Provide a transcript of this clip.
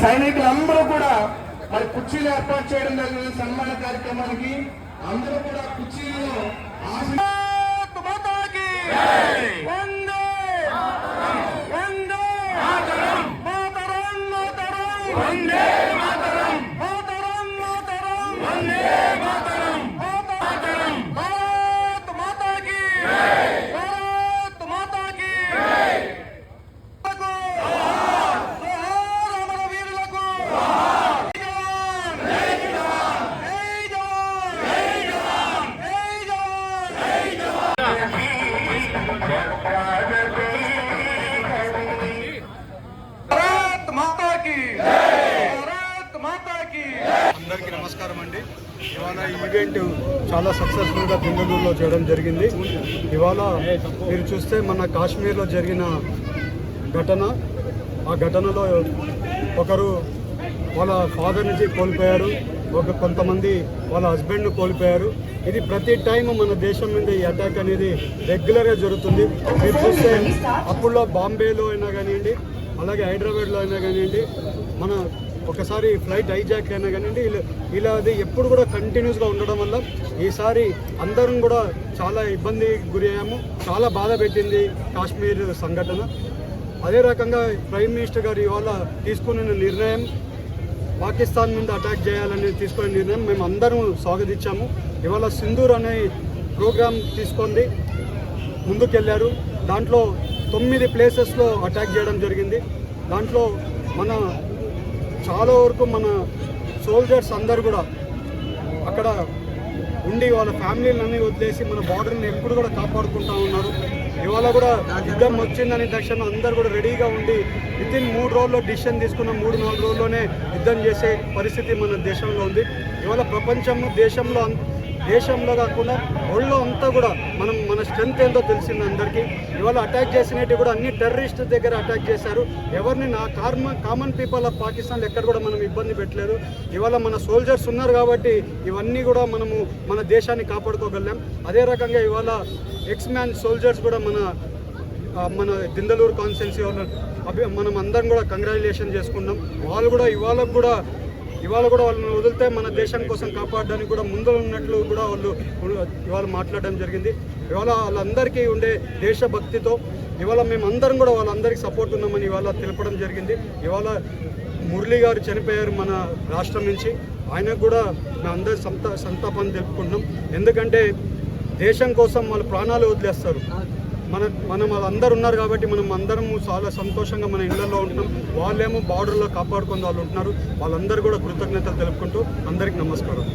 సైనికులందరూ కూడా మరి కుర్చీలు ఏర్పాటు చేయడం జరిగిన సన్మాన కార్యక్రమానికి. అందరూ కూడా కుర్చీలో ఆశ మాతాకి వందే అందరికీ నమస్కారం అండి. ఇవాళ ఈవెంట్ చాలా సక్సెస్ఫుల్గా బెంగళూరులో చేయడం జరిగింది. ఇవాళ మీరు చూస్తే మన కాశ్మీర్లో జరిగిన ఘటన. ఆ ఘటనలో ఒకరు వాళ్ళ ఫాదర్ కోల్పోయారు. ఒక కొంతమంది వాళ్ళ హస్బెండ్ను కోల్పోయారు. ఇది ప్రతి టైం మన దేశం మీద ఈ అటాక్ అనేది రెగ్యులర్గా జరుగుతుంది. మీరు చూస్తే అప్పుడులో బాంబేలో అయినా కానివ్వండి అలాగే హైదరాబాద్లో అయినా కానివ్వండి మన ఒకసారి ఫ్లైట్ హైజాక్ అయినా కానివ్వండి ఇలా ఇలా అది ఎప్పుడు కూడా కంటిన్యూస్గా ఉండడం వల్ల ఈసారి అందరం కూడా చాలా ఇబ్బంది గురి అయ్యాము. చాలా బాధ పెట్టింది కాశ్మీర్ సంఘటన. అదే రకంగా ప్రైమ్ మినిస్టర్ గారు ఇవాళ తీసుకున్న నిర్ణయం పాకిస్తాన్ నుండి అటాక్ చేయాలని తీసుకునే నిర్ణయం మేము అందరం స్వాగతించాము. ఇవాళ సింధూర్ అనే ప్రోగ్రాం తీసుకుంది ముందుకెళ్ళారు దాంట్లో తొమ్మిది ప్లేసెస్లో అటాక్ చేయడం జరిగింది. దాంట్లో మన చాలా వరకు మన సోల్జర్స్ అందరు కూడా అక్కడ ఉండి వాళ్ళ ఫ్యామిలీలన్నీ వదిలేసి మన బార్డర్ని ఎప్పుడు కూడా కాపాడుకుంటా ఉన్నారు. ఇవాళ కూడా యుద్ధం వచ్చిందని తక్షణం అందరు కూడా రెడీగా ఉండి విత్ ఇన్ మూడు రోజుల్లో డిసిషన్ తీసుకున్న మూడు నాలుగు రోజుల్లోనే యుద్ధం చేసే పరిస్థితి మన దేశంలో ఉంది. ఇవాళ ప్రపంచం దేశంలో అం- దేశంలో కాకుండా వరల్డ్లో అంతా కూడా మనం మన స్ట్రెంత్ ఏందో తెలిసింది అందరికీ. ఇవాళ అటాక్ చేసినట్టు కూడా అన్ని టెర్రరిస్ట్ దగ్గర అటాక్ చేశారు. ఎవరిని నా కార్మ కామన్ పీపుల్ ఆఫ్ పాకిస్తాన్ ఎక్కడ కూడా మనం ఇబ్బంది పెట్టలేదు. ఇవాళ మన సోల్జర్స్ ఉన్నారు కాబట్టి ఇవన్నీ కూడా మనము మన దేశాన్ని కాపాడుకోగలం. అదే రకంగా ఇవాళ ఎక్స్ మ్యాన్ సోల్జర్స్ కూడా మన మన దిందలూరు కాన్స్టిట్యున్సీ వాళ్ళు అభి మనం అందరం కూడా కంగ్రాచులేషన్ చేసుకున్నాం. వాళ్ళు కూడా ఇవాళ కూడా ఇవాళ కూడా వాళ్ళని వదిలితే మన దేశం కోసం కాపాడడానికి కూడా ముందు ఉన్నట్లు కూడా వాళ్ళు ఇవాళ మాట్లాడడం జరిగింది. ఇవాళ వాళ్ళందరికీ ఉండే దేశభక్తితో ఇవాళ మేము అందరం కూడా వాళ్ళందరికీ సపోర్ట్ ఉన్నామని ఇవాళ తెలపడం జరిగింది. ఇవాళ మురళి గారు చనిపోయారు మన రాష్ట్రం నుంచి. ఆయనకు కూడా మేము అందరి సంత సంతాపాన్ని తెలుపుకుంటున్నాం. ఎందుకంటే దేశం కోసం వాళ్ళు ప్రాణాలు వదిలేస్తారు. మన మనం వాళ్ళందరూ ఉన్నారు కాబట్టి మనం అందరం చాలా సంతోషంగా మన ఇళ్ళలో ఉంటున్నాం. వాళ్ళేమో బార్డర్లో కాపాడుకుని వాళ్ళు ఉంటున్నారు. వాళ్ళందరూ కూడా కృతజ్ఞతలు తెలుపుకుంటూ అందరికి నమస్కారం.